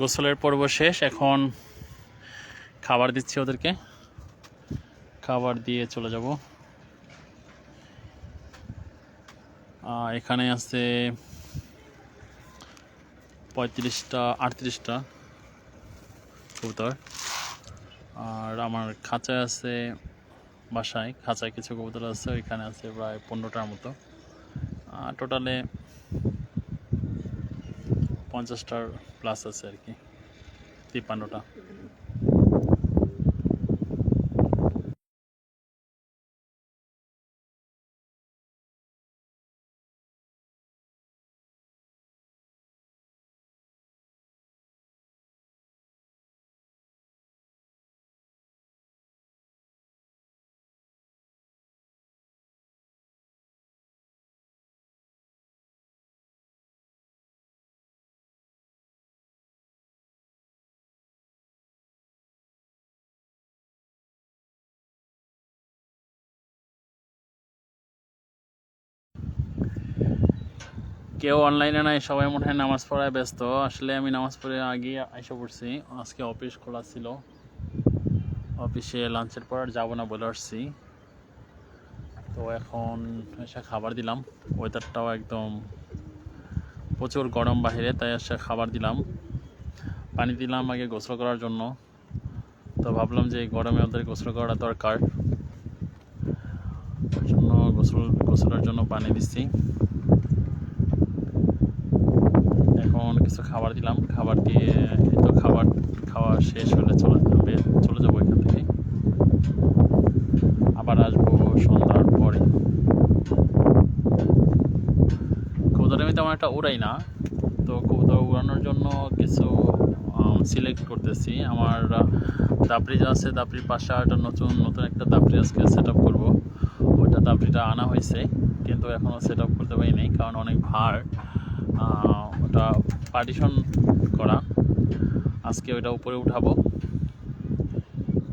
গোসলের পর্ব শেষ, এখন খাবার দিচ্ছি ওদেরকে। খাবার দিয়ে চলে যাব। এখানে আছে পঁয়ত্রিশটা, আটত্রিশটা কবুতর। আর আমার খাঁচায় আছে বাসায়, খাঁচায় কিছু কবুতর আছে, ওইখানে আছে প্রায় পনেরোটার মতো। টোটালে পঞ্চাশটার প্লাস আছে আর কি তিপ্পান্নটা। কেউ অনলাইনে নাই, সবাই মনে হয় নামাজ পড়ায় ব্যস্ত। আসলে আমি নামাজ পড়ে আগে এসে পড়ছি, আজকে অফিস খোলা ছিল। অফিসে লাঞ্চের পর আর যাব না বলে আসছি। তো এখন এসে খাবার দিলাম। ওয়েদারটাও একদম প্রচুর গরম বাইরে তাই এসে খাবার দিলাম। পানি দিলাম আগে গোসল করার জন্য। তো ভাবলাম যে গরমে ওদের গোসল করা দরকার। জন্য গোসল, গোসলের জন্য পানি দিচ্ছি। এখন কিছু খাবার দিলাম। খাবার দিয়ে তো খাবার খাওয়া শেষ হলে চলে যাবে, চলে যাব এখান থেকে আবার আসব সন্ধ্যার পরে। কবুতর আমি তেমন একটা উড়াই না। তো কবুতর উড়ানোর জন্য কিছু সিলেক্ট করতেছি। আমার দাপড়ি যা আছে, দাপড়ির পাশে একটা নতুন নতুন একটা দাপড়ি আজকে সেট আপ করব। ওইটা দাপড়িটা আনা হয়েছে, কিন্তু এখনও সেট আপ করতে পারিনি, কারণ অনেক ভার। ওটা পার্টিশন করা। আজকে ওইটা উপরে উঠাবো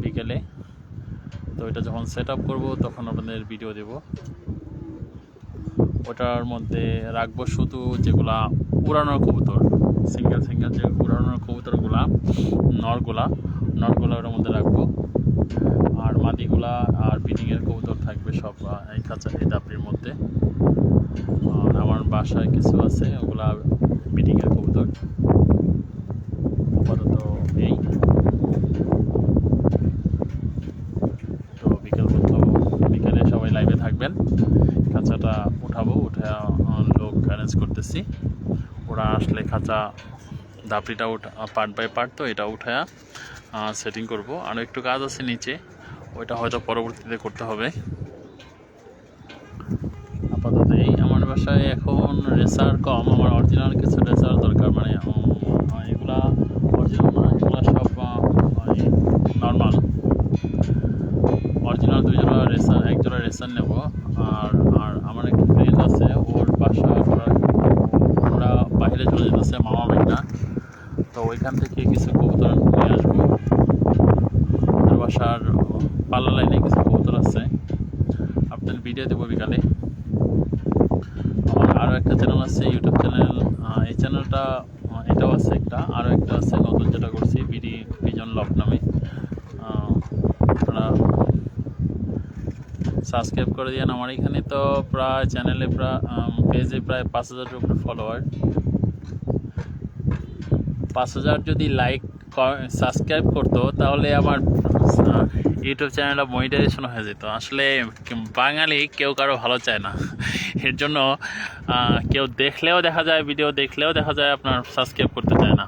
বিকেলে। তো ওইটা যখন সেট আপ করব, তখন আপনাদের ভিডিও দেব। ওটার মধ্যে রাখব শুধু যেগুলা উড়ানোর কবুতর সিঙ্গেল সিঙ্গেল যে উড়ানোর কবুতরগুলা, নরগুলা। নরগুলা ওটার মধ্যে রাখব। আর মাদিগুলা আর বিডিংয়ের কবুতর থাকবে সব এই কাঁচা, এই দাপড়ির মধ্যে। আমার বাসায় কিছু আছে, ওগুলা বিডিংয়ের কবুতর আপাতত এই তো বিকেল পর্যন্ত বিকেলে সবাই লাইভে থাকবেন। খাঁচাটা উঠাবো, উঠে লোক অ্যারেঞ্জ করতেছি। ওরা আসলে খাঁচা দাপড়িটা উঠা পার্ট বাই পার্ট তো এটা উঠায়া সেটিং করব। আরও একটু কাজ আছে নিচে, ওইটা হয়তো পরবর্তীতে করতে হবে আপাতত এই আমার বাসায় এখন রেসার কম, আমার অরিজিনাল কিছু রেসার দরকার মানে এগুলা অরিজিনাল না, এগুলা সব নর্মাল অরিজিনাল দুই রেসার এক জোড়া রেসার নেব, আর আর আমার একটা ফ্রেন্ড আছে, ওর বাসা ওরা ওরা বাইরে চলে যেতেছে, মামা বাড়িটা তো ওইখান থেকে কিছু কবুতর নিয়ে আসব। ওদের বাসার পাল্লা লাইনে কিছু কবুতর আছে। আপনার ভিডিও দেবো বিকালে আমার আরও একটা চ্যানেল আছে ইউটিউব চ্যানেল এই চ্যানেলটা এটাও আছে একটা, আরও একটা আছে নতুন যেটা করছি, বিডি, বিজন লক নামে। আপনারা সাবস্ক্রাইব করে দিয়েন আমার এখানে। তো প্রায় চ্যানেলে প্রায় পেজে প্রায় পাঁচ হাজারের উপরে ফলোয়ার পাঁচ হাজার যদি লাইক সাবস্ক্রাইব করতো, তাহলে আমার ইউটিউব চ্যানেলটা মনিটাইজেশন হয়ে যেত আসলে বাঙালি কেউ কারও ভালো চায় না। এর জন্য কেউ দেখলেও দেখা যায় ভিডিও দেখলেও দেখা যায়, আপনার সাবস্ক্রাইব করতে চায় না।